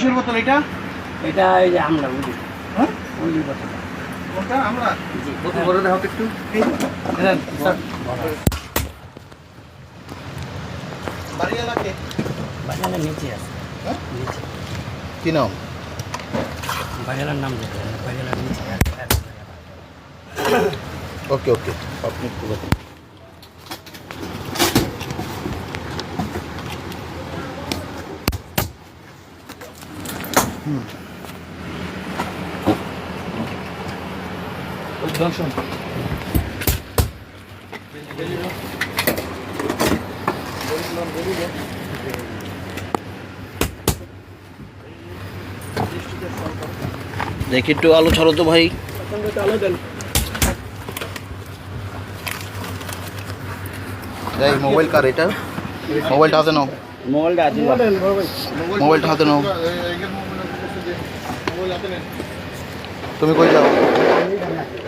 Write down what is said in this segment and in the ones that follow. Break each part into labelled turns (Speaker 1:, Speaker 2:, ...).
Speaker 1: কিসের বোতল এটা?
Speaker 2: এটা এই যে আমরা উলি
Speaker 1: হ্যাঁ? কোনটা আমরা।
Speaker 2: জি।
Speaker 3: বোতল দেখো একটু।
Speaker 1: এই যে,
Speaker 3: দেন, স্যার।
Speaker 1: বাড়ি এলাকে
Speaker 2: বাজারের নিচে আছে।
Speaker 1: হ্যাঁ?
Speaker 2: নিচে।
Speaker 1: কি নাম?
Speaker 2: নিচে আছে।
Speaker 1: ওকে ওকে। আপনি একটু বলুন। হুম।
Speaker 3: ওই দর্শন
Speaker 1: দেখি একটু আলো ছাড়ো তো ভাই। এই মোবাইল কার এটা? মোবাইলটা হাতে নাও।
Speaker 2: মোবাইলটা আছে
Speaker 1: মোবাইলটা হাতে নাও। তুমি কই যাও?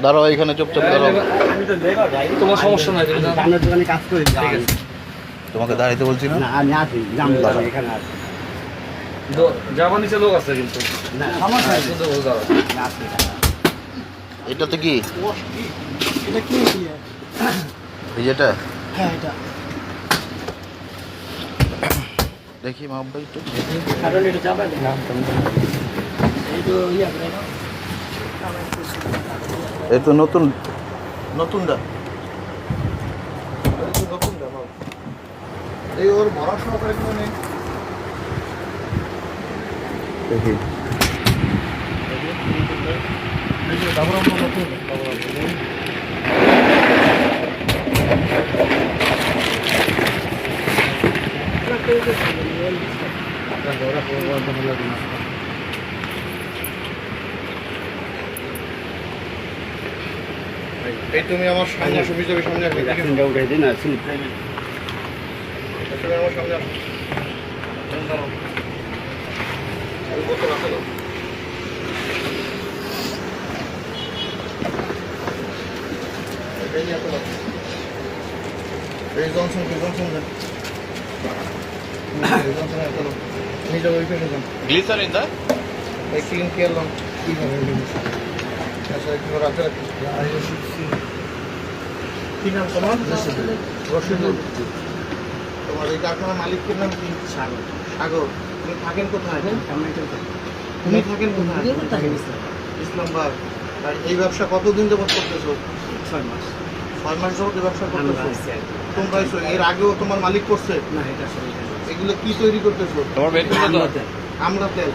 Speaker 1: দাঁড়াও এখানে চুপচাপ দাঁড়াও।
Speaker 3: তোমার সমস্যা নাই তুমি যাও।
Speaker 2: দোকানে কাজ করি
Speaker 3: ঠিক আছে।
Speaker 1: তোমাকে দাঁড়াইতে বলছি না?
Speaker 2: না আমি আছি জামু
Speaker 1: দাঁড়াও।
Speaker 2: এখানে আছি
Speaker 3: দো- যাবার নিচে লোক আছে কিন্তু।
Speaker 2: আছি
Speaker 1: এটাতে কি?
Speaker 4: এটা কি
Speaker 1: এই যেটা?
Speaker 4: হ্যাঁ এটা।
Speaker 1: দেখি মাহবুব ভাই একটু।
Speaker 2: কারণ এটা দেয় না এই তো
Speaker 1: নতুন নতুনটা এই ওর ভরা সহকারে কোনো নেই। দেখি। এই তুমি আমার সামনে আসো বিজেপি সামনে আসো
Speaker 2: উঠাই দিন না স্লিপ
Speaker 1: তুমি আমার সামনে আসো। এই নাও। নিয়ে যাও ওই পেটে যান।
Speaker 5: Glycerin där?
Speaker 1: এই ক্লিন কেয়ার লন কি হবে কি নাম তোমার রশিদুল তোমার এই কারখানার মালিকের নাম কি
Speaker 2: সাগর
Speaker 1: সাগর তুমি থাকেন কোথায় তুমি থাকেন কোথায় ইসলামবাগ আর এই ব্যবসা কতদিন যাবত করতেছো
Speaker 2: ছয় মাস
Speaker 1: ছয় মাস যাবত এই ব্যবসা করতেছো তোমরা এর আগেও তোমার মালিক করছে
Speaker 2: না এটা
Speaker 1: এগুলো কি তৈরি করতেছো আমরা তেল।